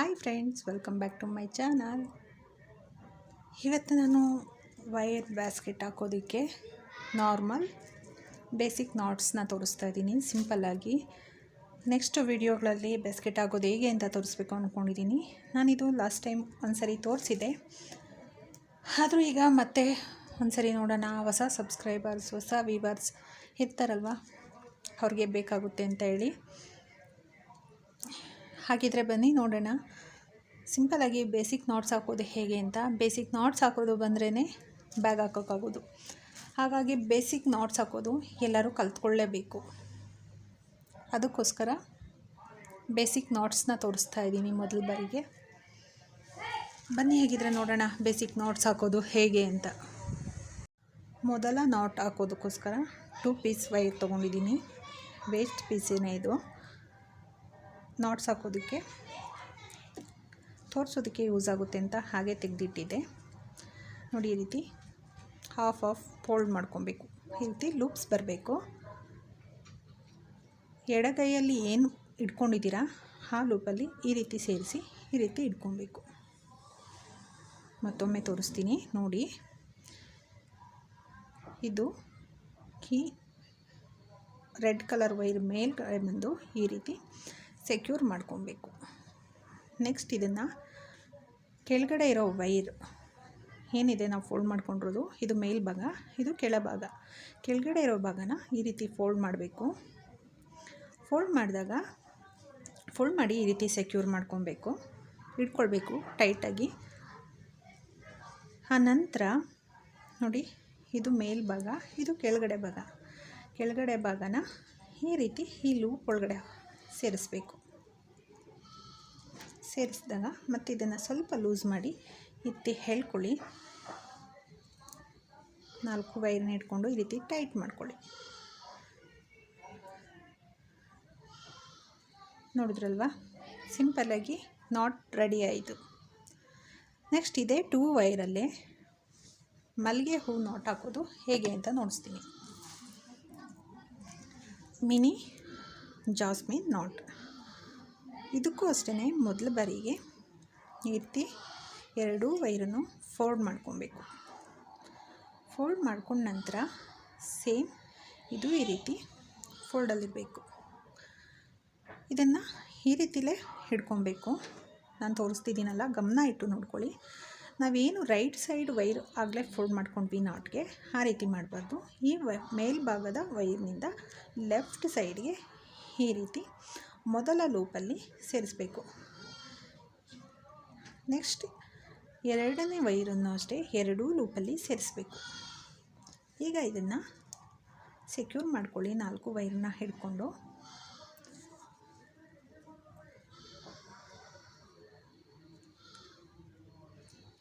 Hi friends, welcome back to my channel. ಇವತ್ತು ನಾನು wire basket ಹಾಕೋದಕ್ಕೆ ನಾರ್ಮಲ್ ಬೇಸಿಕ್ ನಾಟ್ಸ್ನ ತೋರಿಸ್ತಾ ಇದ್ದೀನಿ ಸಿಂಪಲ್ಲಾಗಿ ನೆಕ್ಸ್ಟ್ ವಿಡಿಯೋಗಳಲ್ಲಿ ಬ್ಯಾಸ್ಕೆಟ್ ಹಾಕೋದು ಹೇಗೆ ಅಂತ ತೋರಿಸ್ಬೇಕು ಅಂದ್ಕೊಂಡಿದ್ದೀನಿ ನಾನಿದು ಲಾಸ್ಟ್ ಟೈಮ್ ಒಂದ್ಸರಿ ತೋರಿಸಿದೆ ಆದರೂ ಈಗ ಮತ್ತೆ ಒಂದ್ಸರಿ ನೋಡೋಣ, ಹೊಸ ಸಬ್ಸ್ಕ್ರೈಬರ್ಸ್, ಹೊಸ ವೀವರ್ಸ್ ಇರ್ತಾರಲ್ವ, ಅವ್ರಿಗೆ ಬೇಕಾಗುತ್ತೆ ಅಂತ ಹೇಳಿ. ಹಾಗಿದ್ರೆ ಬನ್ನಿ ನೋಡೋಣ. ಸಿಂಪಲಾಗಿ ಬೇಸಿಕ್ ನಾಟ್ಸ್ ಹಾಕೋದು ಹೇಗೆ ಅಂತ. ಬೇಸಿಕ್ ನಾಟ್ಸ್ ಹಾಕೋದು ಬಂದ್ರೇ ಬ್ಯಾಗ್ ಹಾಕೋಕ್ಕಾಗೋದು. ಹಾಗಾಗಿ ಬೇಸಿಕ್ ನಾಟ್ಸ್ ಹಾಕೋದು ಎಲ್ಲರೂ ಕಲ್ತ್ಕೊಳ್ಳೇಬೇಕು. ಅದಕ್ಕೋಸ್ಕರ ಬೇಸಿಕ್ ನಾಟ್ಸ್ನ ತೋರಿಸ್ತಾ ಇದ್ದೀನಿ ಮೊದಲ ಬಾರಿಗೆ. ಬನ್ನಿ ಹೇಗಿದ್ರೆ ನೋಡೋಣ ಬೇಸಿಕ್ ನಾಟ್ಸ್ ಹಾಕೋದು ಹೇಗೆ ಅಂತ. ಮೊದಲ ನಾಟ್ ಹಾಕೋದಕ್ಕೋಸ್ಕರ ಟೂ ಪೀಸ್ ವೈರ್ ತೊಗೊಂಡಿದ್ದೀನಿ. ವೇಸ್ಟ್ ಪೀಸೇನೇ ಇದು. ನಾಟ್ಸ್ ಹಾಕೋದಕ್ಕೆ ತೋರಿಸೋದಕ್ಕೆ ಯೂಸ್ ಆಗುತ್ತೆ ಅಂತ ಹಾಗೆ ತೆಗೆದಿಟ್ಟಿದ್ದೆ ನೋಡಿ ಈ ರೀತಿ ಹಾಫ್ ಆಫ್ ಫೋಲ್ಡ್ ಮಾಡ್ಕೊಬೇಕು. ಈ ರೀತಿ ಲೂಪ್ಸ್ ಬರಬೇಕು. ಎಡಗೈಯಲ್ಲಿ ಏನು ಇಟ್ಕೊಂಡಿದ್ದೀರಾ, ಆ ಲೂಪಲ್ಲಿ ಈ ರೀತಿ ಸೇರಿಸಿ ಈ ರೀತಿ ಇಟ್ಕೊಬೇಕು. ಮತ್ತೊಮ್ಮೆ ತೋರಿಸ್ತೀನಿ, ನೋಡಿ. ಇದು ಈ ರೆಡ್ ಕಲರ್ ವೈರ್ ಮೇಲ್ಗಡೆ ಬಂದು ಈ ರೀತಿ ಸೆಕ್ಯೂರ್ ಮಾಡ್ಕೊಬೇಕು. ನೆಕ್ಸ್ಟ್ ಇದನ್ನು ಕೆಳಗಡೆ ಇರೋ ವೈರ್ ಏನಿದೆ ನಾವು ಫೋಲ್ಡ್ ಮಾಡ್ಕೊಂಡಿರೋದು, ಇದು ಮೇಲ್ಭಾಗ ಇದು ಕೆಳಭಾಗ ಕೆಳಗಡೆ ಇರೋ ಭಾಗನ ಈ ರೀತಿ ಫೋಲ್ಡ್ ಮಾಡಬೇಕು. ಫೋಲ್ಡ್ ಮಾಡಿದಾಗ, ಫೋಲ್ಡ್ ಮಾಡಿ ಈ ರೀತಿ ಸೆಕ್ಯೂರ್ ಮಾಡ್ಕೊಬೇಕು. ಇಟ್ಕೊಳ್ಬೇಕು ಟೈಟಾಗಿ. ಆ ನಂತರ, ನೋಡಿ, ಇದು ಮೇಲ್ಭಾಗ ಇದು ಕೆಳಗಡೆ ಭಾಗ. ಕೆಳಗಡೆ ಭಾಗನ ಈ ರೀತಿ ಈ ಲೂಪ್ ಒಳಗಡೆ ಸೇರಿಸ್ಬೇಕು. ಸೇರಿಸಿದಾಗ ಮತ್ತು ಇದನ್ನು ಸ್ವಲ್ಪ ಲೂಸ್ ಮಾಡಿ ಎತ್ತಿ ಹೇಳ್ಕೊಳ್ಳಿ. ನಾಲ್ಕು ವೈರ್ನ ಇಟ್ಕೊಂಡು ಈ ರೀತಿ ಟೈಟ್ ಮಾಡ್ಕೊಳ್ಳಿ. ನೋಡಿದ್ರಲ್ವಾ? ಸಿಂಪಲ್ಲಾಗಿ ನಾಟ್ ರೆಡಿ ಆಯಿತು. ನೆಕ್ಸ್ಟ್ ಇದೇ ಟೂ ವೈರಲ್ಲೇ ಮಲ್ಲಿಗೆ ಹೂ ನಾಟ್ ಹಾಕೋದು ಹೇಗೆ ಅಂತ ನೋಡಿಸ್ತೀನಿ. Mini jasmine knot. ಇದಕ್ಕೂ ಅಷ್ಟೇ ಮೊದಲ ಬಾರಿಗೆ ರೀತಿ ಎರಡೂ ವೈರನ್ನು ಫೋಲ್ಡ್ ಮಾಡ್ಕೊಬೇಕು. ಫೋಲ್ಡ್ ಮಾಡ್ಕೊಂಡ ನಂತರ ಸೇಮ್ ಇದು ಈ ರೀತಿ ಫೋಲ್ಡಲ್ಲಿರಬೇಕು. ಇದನ್ನು ಈ ರೀತಿಲೇ ಹಿಡ್ಕೊಬೇಕು. ನಾನು ತೋರಿಸ್ತಿದ್ದೀನಲ್ಲ, ಗಮನ ಇಟ್ಟು ನೋಡ್ಕೊಳ್ಳಿ. ನಾವೇನು ರೈಟ್ ಸೈಡ್ ವೈರ್ ಆಗಲೇ ಫೋಲ್ಡ್ ಮಾಡ್ಕೊಂಡ್ವಿ ನಾಟ್ಗೆ, ಆ ರೀತಿ ಮಾಡಬಾರ್ದು. ಈ ವೈ ಮೇಲ್ಭಾಗದ ವೈರ್ನಿಂದ ಲೆಫ್ಟ್ ಸೈಡ್ಗೆ ಈ ರೀತಿ ಮೊದಲ ಲೂಪಲ್ಲಿ ಸೇರಿಸಬೇಕು. ನೆಕ್ಸ್ಟ್ ಎರಡನೇ ವೈರನ್ನು ಅಷ್ಟೇ ಎರಡೂ ಲೂಪಲ್ಲಿ ಸೇರಿಸಬೇಕು. ಈಗ ಇದನ್ನು ಸೆಕ್ಯೂರ್ ಮಾಡ್ಕೊಳ್ಳಿ ನಾಲ್ಕು ವೈರನ್ನ ಹಿಡ್ಕೊಂಡು.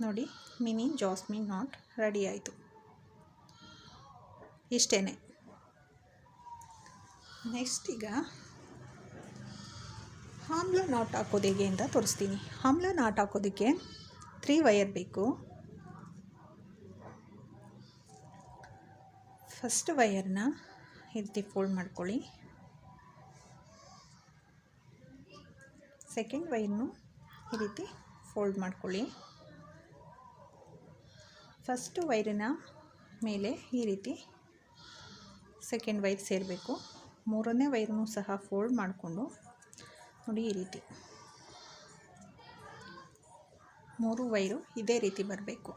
ನೋಡಿ, ಮಿನಿ ಜಾಸ್ಮಿನ್ ನಾಟ್ ರೆಡಿ ಆಯಿತು. ಇಷ್ಟೇ ನೆಕ್ಸ್ಟ್ ಈಗ ಆಮ್ಲ ನಾಟ್ ಹಾಕೋದು ಹೇಗೆ ಅಂತ ತೋರಿಸ್ತೀನಿ. ಆಮ್ಲ ನಾಟ್ ಹಾಕೋದಕ್ಕೆ ತ್ರೀ ವೈಯರ್ ಬೇಕು. ಫಸ್ಟ್ ವೈಯರ್ನ ರೀತಿ ಫೋಲ್ಡ್ ಮಾಡ್ಕೊಳ್ಳಿ. ಸೆಕೆಂಡ್ ವೈರ್ನು ಈ ರೀತಿ ಫೋಲ್ಡ್ ಮಾಡ್ಕೊಳ್ಳಿ. ಫಸ್ಟ್ ವೈರಿನ ಮೇಲೆ ಈ ರೀತಿ ಸೆಕೆಂಡ್ ವೈರ್ ಸೇರಬೇಕು. ಮೂರನೇ ವೈರ್ನೂ ಸಹ ಫೋಲ್ಡ್ ಮಾಡಿಕೊಂಡು ನೋಡಿ ಈ ರೀತಿ. ಮೂರು ವೈರು ಇದೇ ರೀತಿ ಬರಬೇಕು.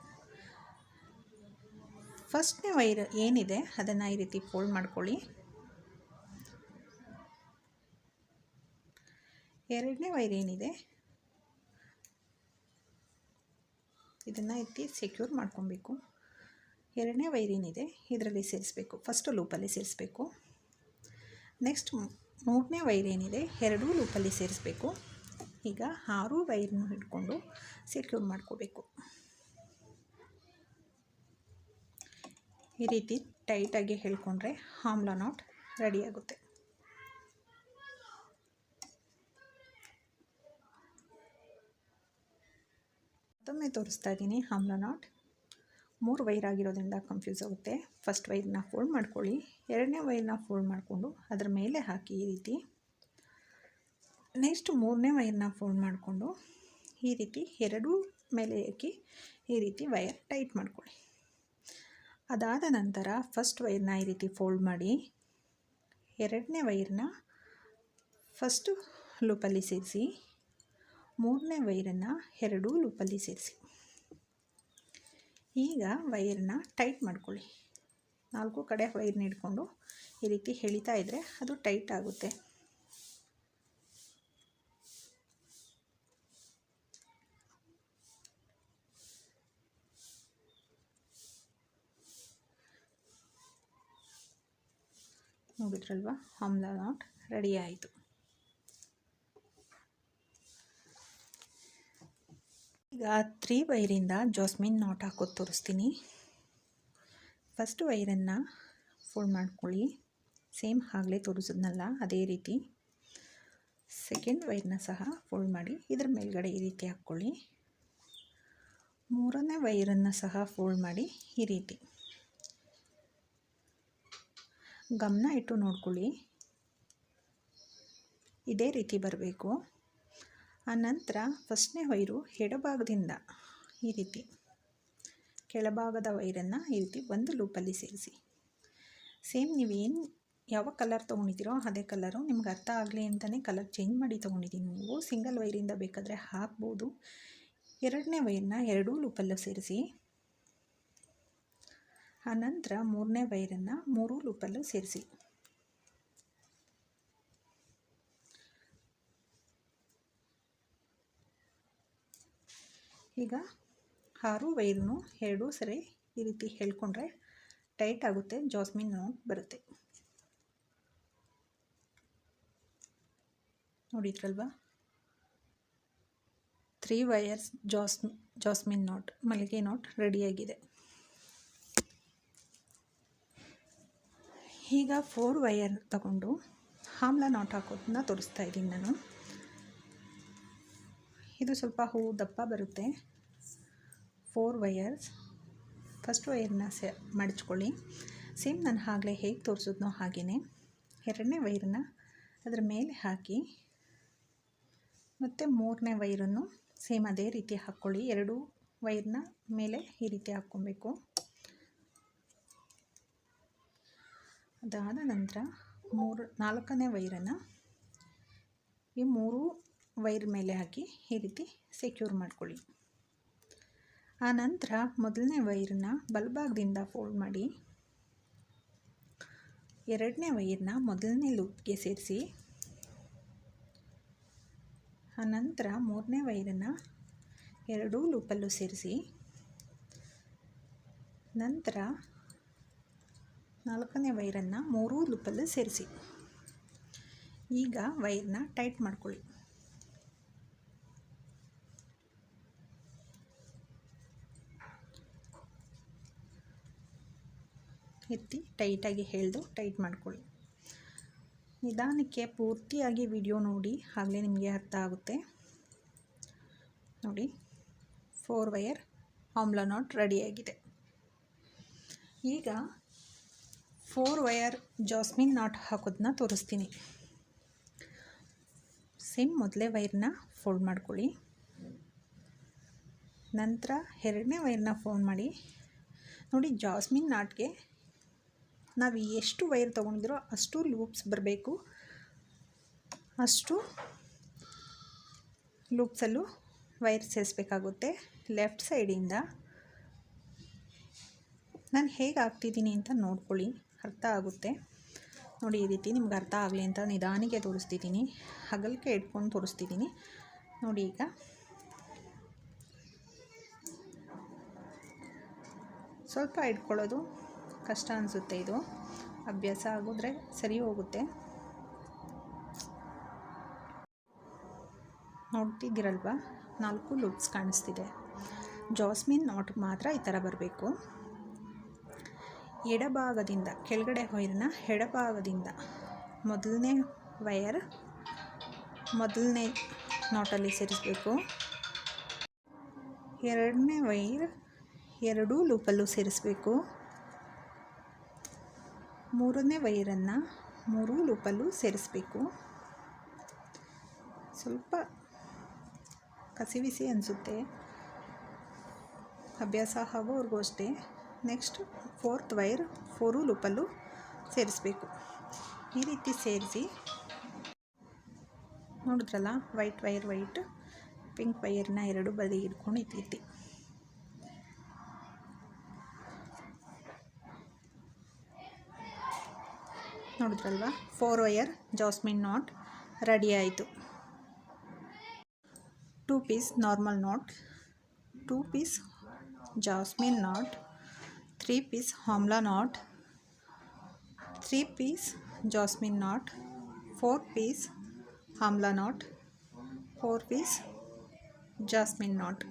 ಫಸ್ಟ್ನೇ ವೈರ್ ಏನಿದೆ ಅದನ್ನು ಈ ರೀತಿ ಫೋಲ್ಡ್ ಮಾಡ್ಕೊಳ್ಳಿ. ಎರಡನೇ ವೈರ್ ಏನಿದೆ? ಇದನ್ನು ಎತ್ತಿ ಸೆಕ್ಯೂರ್ ಮಾಡ್ಕೊಬೇಕು. ಎರಡನೇ ವೈರ್ ಏನಿದೆ? ಇದರಲ್ಲಿ ಸೇರಿಸ್ಬೇಕು. ಫಸ್ಟು ಲೂಪಲ್ಲಿ ಸೇರಿಸ್ಬೇಕು. ನೆಕ್ಸ್ಟ್ ಮೂರನೇ ವೈರ್ ಏನಿದೆ, ಎರಡೂ ಲೂಪಲ್ಲಿ ಸೇರಿಸ್ಬೇಕು. ಈಗ ಆರು ವೈರ್ನ ಹಿಡ್ಕೊಂಡು ಸೆಕ್ಯೂರ್ ಮಾಡ್ಕೋಬೇಕು. ಈ ರೀತಿ ಟೈಟಾಗಿ ಹೇಳ್ಕೊಂಡ್ರೆ ಆಮ್ಲ ನಾಟ್ ರೆಡಿ ಆಗುತ್ತೆ. ಮತ್ತೊಮ್ಮೆ ತೋರಿಸ್ತಾ ಇದ್ದೀನಿ ಆಮ್ಲ ನಾಟ್. ಮೂರು ವೈರ್ ಆಗಿರೋದ್ರಿಂದ ಕನ್ಫ್ಯೂಸ್ ಆಗುತ್ತೆ. ಫಸ್ಟ್ ವೈರ್ನ ಫೋಲ್ಡ್ ಮಾಡ್ಕೊಳ್ಳಿ. ಎರಡನೇ ವೈರ್ನ ಫೋಲ್ಡ್ ಮಾಡಿಕೊಂಡು ಅದರ ಮೇಲೆ ಹಾಕಿ ಈ ರೀತಿ. ನೆಕ್ಸ್ಟ್ ಮೂರನೇ ವೈರ್ನ ಫೋಲ್ಡ್ ಮಾಡಿಕೊಂಡು ಈ ರೀತಿ ಎರಡೂ ಮೇಲೆ ಹಾಕಿ ಈ ರೀತಿ ವೈರ್ ಟೈಟ್ ಮಾಡ್ಕೊಳ್ಳಿ. ಅದಾದ ನಂತರ ಫಸ್ಟ್ ವೈರ್ನ ಈ ರೀತಿ ಫೋಲ್ಡ್ ಮಾಡಿ ಎರಡನೇ ವೈರ್ನ ಫಸ್ಟು ಲೂಪಲ್ಲಿ ಸೇರಿಸಿ ಮೂರನೇ ವೈರನ್ನು ಎರಡೂ ಲೂಪಲ್ಲಿ ಸೇರಿಸಿ. ಈಗ ವೈರ್ನ ಟೈಟ್ ಮಾಡ್ಕೊಳ್ಳಿ. ನಾಲ್ಕು ಕಡೆ ವೈರ್ನ ಹಿಡ್ಕೊಂಡು ಈ ರೀತಿ ಎಳಿತಾ ಇದ್ದರೆ ಅದು ಟೈಟ್ ಆಗುತ್ತೆ. ನೋಡಿದ್ರಲ್ವಾ ಆಮ್ಲ ನಾಟ್ ರೆಡಿ ಆಯಿತು. ತ್ರೀ ವೈರಿಂದ ಜಾಸ್ಮಿನ್ ನಾಟ್ ಹಾಕೋದು ತೋರಿಸ್ತೀನಿ. ಫಸ್ಟ್ ವೈರನ್ನು ಫೋಲ್ಡ್ ಮಾಡ್ಕೊಳ್ಳಿ. ಸೇಮ್ ಆಗಲೇ ತೋರಿಸಿದ್ನಲ್ಲ, ಅದೇ ರೀತಿ. ಸೆಕೆಂಡ್ ವೈರ್ನ ಸಹ ಫೋಲ್ಡ್ ಮಾಡಿ, ಇದರ ಮೇಲ್ಗಡೆ ಈ ರೀತಿ ಹಾಕ್ಕೊಳ್ಳಿ. ಮೂರನೇ ವೈರನ್ನು ಸಹ ಫೋಲ್ಡ್ ಮಾಡಿ, ಈ ರೀತಿ. ಗಮನ ಇಟ್ಟು ನೋಡ್ಕೊಳ್ಳಿ. ಇದೇ ರೀತಿ ಬರಬೇಕು. ಆನಂತರ ಫಸ್ಟ್ನೇ ವೈರು ಎಡಭಾಗದಿಂದ ಈ ರೀತಿ. ಕೆಳಭಾಗದ ವೈರನ್ನು ಈ ರೀತಿ ಒಂದು ಲೂಪಲ್ಲಿ ಸೇರಿಸಿ. ಸೇಮ್ ನೀವೇನು ಯಾವ ಕಲರ್ ತೊಗೊಂಡಿದ್ದೀರೋ ಅದೇ ಕಲರು ನಿಮ್ಗೆ ಅರ್ಥ ಆಗಲಿ ಅಂತಲೇ ಕಲರ್ ಚೇಂಜ್ ಮಾಡಿ ತೊಗೊಂಡಿದ್ದೀನಿ ನೀವು. ಸಿಂಗಲ್ ವೈರಿಂದ ಬೇಕಾದರೆ ಹಾಕ್ಬೋದು. ಎರಡನೇ ವೈರ್ನ ಎರಡೂ ಲೂಪಲ್ಲೂ ಸೇರಿಸಿ. ಆನಂತರ ಮೂರನೇ ವೈರನ್ನು ಮೂರೂ ಲೂಪಲ್ಲೂ ಸೇರಿಸಿ. ಈಗ ಆರು ವೈರ್ನು ಎರಡೂ ಸರಿ ಈ ರೀತಿ ಹೇಳ್ಕೊಂಡ್ರೆ ಟೈಟ್ ಆಗುತ್ತೆ, ಜಾಸ್ಮಿನ್ ನೋಟ್ ಬರುತ್ತೆ. ನೋಡಿದ್ರಲ್ವಾ? ತ್ರೀ ವಯರ್ಸ್ ಜಾಸ್ಮಿ, ಜಾಸ್ಮಿನ್ ನೋಟ್ ಮಲ್ಲಿಗೆ ನೋಟ್ ರೆಡಿಯಾಗಿದೆ ಈಗ ಫೋರ್ ವಯರ್ ತಗೊಂಡು ಆಮ್ಲ ನಾಟ್ ಹಾಕೋದನ್ನ ತೋರಿಸ್ತಾ ಇದ್ದೀನಿ ನಾನು. ಇದು ಸ್ವಲ್ಪ ಹೂ ದಪ್ಪ ಬರುತ್ತೆ. ಫೋರ್ ವಯರ್ಸ್ ಫಸ್ಟ್ ವೈರ್ನ ಸೆ, ಮಡಚ್ಕೊಳ್ಳಿ. ಸೇಮ್ ನಾನು ಆಗಲೇ ಹೇಗೆ ತೋರಿಸಿದ್ನೋ ಹಾಗೆಯೇ ಎರಡನೇ ವೈರನ್ನು ಅದರ ಮೇಲೆ ಹಾಕಿ. ಮತ್ತು ಮೂರನೇ ವೈರನ್ನು ಸೇಮ್ ಅದೇ ರೀತಿ ಹಾಕ್ಕೊಳ್ಳಿ ಎರಡು ವೈರ್ನ ಮೇಲೆ ಈ ರೀತಿ ಹಾಕ್ಕೊಬೇಕು. ಅದಾದ ನಂತರ ಮೂರು, ನಾಲ್ಕನೇ ವೈರನ್ನು ಈ ಮೂರು ವೈರ್ ಮೇಲೆ ಹಾಕಿ ಈ ರೀತಿ ಸೆಕ್ಯೂರ್ ಮಾಡ್ಕೊಳ್ಳಿ. ಆ ನಂತರ ಮೊದಲನೇ ವೈರನ್ನ ಬಲಭಾಗದಿಂದ ಫೋಲ್ಡ್ ಮಾಡಿ, ಎರಡನೇ ವೈರ್ನ ಮೊದಲನೇ ಲೂಪ್ಗೆ ಸೇರಿಸಿ ಆನಂತರ ಮೂರನೇ ವೈರನ್ನು ಎರಡೂ ಲೂಪಲ್ಲೂ ಸೇರಿಸಿ, ನಂತರ ನಾಲ್ಕನೇ ವೈರನ್ನು ಮೂರೂ ಲೂಪಲ್ಲೂ ಸೇರಿಸಿ. ಈಗ ವೈರ್ನ ಟೈಟ್ ಮಾಡ್ಕೊಳ್ಳಿ. ಎತ್ತಿ ಟೈಟಾಗಿ ಹೇಳಿದು ಟೈಟ್ ಮಾಡ್ಕೊಳ್ಳಿ. ನಿಧಾನಕ್ಕೆ ಪೂರ್ತಿಯಾಗಿ ವಿಡಿಯೋ ನೋಡಿ, ಆಗಲೇ ನಿಮಗೆ ಅರ್ಥ ಆಗುತ್ತೆ. ನೋಡಿ, ಫೋರ್ ವೈಯರ್ ಆಮ್ಲ ನಾಟ್ ರೆಡಿಯಾಗಿದೆ ಈಗ ಫೋರ್ ವೈಯರ್ ಜಾಸ್ಮಿನ್ ನಾಟ್ ಹಾಕೋದನ್ನ ತೋರಿಸ್ತೀನಿ. ಸೇಮ್ ಮೊದಲೇ ವೈರ್ನ ಫೋಲ್ಡ್ ಮಾಡ್ಕೊಳ್ಳಿ. ನಂತರ ಎರಡನೇ ವೈರ್ನ ಫೋಲ್ಡ್ ಮಾಡಿ. ನೋಡಿ, ಜಾಸ್ಮಿನ್ ನಾಟ್ಗೆ ನಾವು ಎಷ್ಟು ವೈರ್ ತೊಗೊಂಡಿದ್ರೋ ಅಷ್ಟು ಲೂಪ್ಸ್ ಬರಬೇಕು. ಅಷ್ಟು ಲೂಪ್ಸಲ್ಲೂ ವೈರ್ ಸೇರಿಸ್ಬೇಕಾಗುತ್ತೆ ಲೆಫ್ಟ್ ಸೈಡಿಂದ. ನಾನು ಹೇಗೆ ಹಾಕ್ತಿದ್ದೀನಿ ಅಂತ ನೋಡ್ಕೊಳ್ಳಿ, ಅರ್ಥ ಆಗುತ್ತೆ. ನೋಡಿ, ಈ ರೀತಿ ನಿಮ್ಗೆ ಅರ್ಥ ಆಗಲಿ ಅಂತ ನಿಧಾನಿಗೆ ತೋರಿಸ್ತಿದ್ದೀನಿ. ಹಗಲಿಗೆ ಇಟ್ಕೊಂಡು ತೋರಿಸ್ತಿದ್ದೀನಿ. ನೋಡಿ ಈಗ. ಸ್ವಲ್ಪ ಇಟ್ಕೊಳ್ಳೋದು. ಕಷ್ಟ ಅನಿಸುತ್ತೆ ಇದು. ಅಭ್ಯಾಸ ಆಗಿದ್ರೆ ಸರಿ ಹೋಗುತ್ತೆ. ನೋಡ್ತಿದ್ದೀರಲ್ವ? ನಾಲ್ಕು ಲೂಪ್ಸ್ ಕಾಣಿಸ್ತಿದೆ. ಜಾಸ್ಮಿನ್ ನಾಟ್ ಮಾತ್ರ ಈ ಥರ ಬರಬೇಕು. ಎಡಭಾಗದಿಂದ, ಕೆಳಗಡೆ ವೈರ್ನ ಎಡಭಾಗದಿಂದ. ಮೊದಲನೇ ವೈರ್ ಮೊದಲನೇ ನಾಟಲ್ಲಿ ಸೇರಿಸಬೇಕು. ಎರಡನೇ ವೈರ್ ಎರಡೂ ಲೂಪಲ್ಲೂ ಸೇರಿಸಬೇಕು. ಮೂರನೇ ವೈರನ್ನು ಮೂರೂ ಲೂಪಲ್ಲೂ ಸೇರಿಸಬೇಕು. ಸ್ವಲ್ಪ ಕಸಿವಿಸಿ ಅನಿಸುತ್ತೆ. ಅಭ್ಯಾಸ ಆಗೋವ್ರಿಗೂ ಅಷ್ಟೇ. ನೆಕ್ಸ್ಟ್ ಫೋರ್ತ್ ವೈರ್ ಫೋರು ಲೂಪಲ್ಲೂ ಸೇರಿಸ್ಬೇಕು. ಈ ರೀತಿ ಸೇರಿಸಿ. ನೋಡಿದ್ರಲ್ಲ, ವೈಟ್ ವೈರ್, ವೈಟ್, ಪಿಂಕ್ ವೈರ್ನ ಎರಡು ಬದಿ ಹಿಡ್ಕೊಂಡು ಇಟ್ಟಿದ್ದೆ ನೋಡಿದ್ರಲ್ವ? Four wire jasmine knot ready ಆಯಿತು. Two piece normal knot two piece jasmine knot three piece ಹಾಮ್ಲಾ knot three piece jasmine knot four piece ಹಾಮ್ಲಾ knot four piece jasmine knot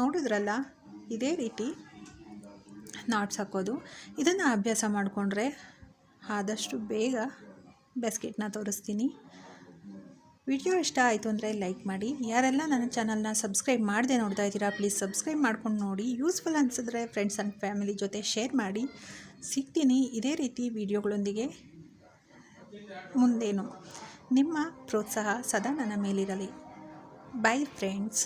ನೋಡಿದ್ರಲ್ಲ, ಇದೇ ರೀತಿ knots ಹಾಕೋದು. ಇದನ್ನು ಅಭ್ಯಾಸ ಮಾಡಿಕೊಂಡ್ರೆ ಆದಷ್ಟು ಬೇಗ ಬೆಸ್ಕೆಟ್ನ ತೋರಿಸ್ತೀನಿ. ವಿಡಿಯೋ ಇಷ್ಟ ಆಯಿತು ಅಂದರೆ ಲೈಕ್ ಮಾಡಿ. ಯಾರೆಲ್ಲ ನನ್ನ ಚಾನಲ್ನ ಸಬ್ಸ್ಕ್ರೈಬ್ ಮಾಡದೆ ನೋಡ್ತಾ ಇದ್ದೀರಾ, ಪ್ಲೀಸ್ ಸಬ್ಸ್ಕ್ರೈಬ್ ಮಾಡ್ಕೊಂಡು ನೋಡಿ. ಯೂಸ್ಫುಲ್ ಅನಿಸಿದ್ರೆ ಫ್ರೆಂಡ್ಸ್ ಆ್ಯಂಡ್ ಫ್ಯಾಮಿಲಿ ಜೊತೆ ಶೇರ್ ಮಾಡಿ. ಸಿಗ್ತೀನಿ ಇದೇ ರೀತಿ ವಿಡಿಯೋಗಳೊಂದಿಗೆ ಮುಂದೇನು. ನಿಮ್ಮ ಪ್ರೋತ್ಸಾಹ ಸದಾ ನನ್ನ ಮೇಲಿರಲಿ. By friends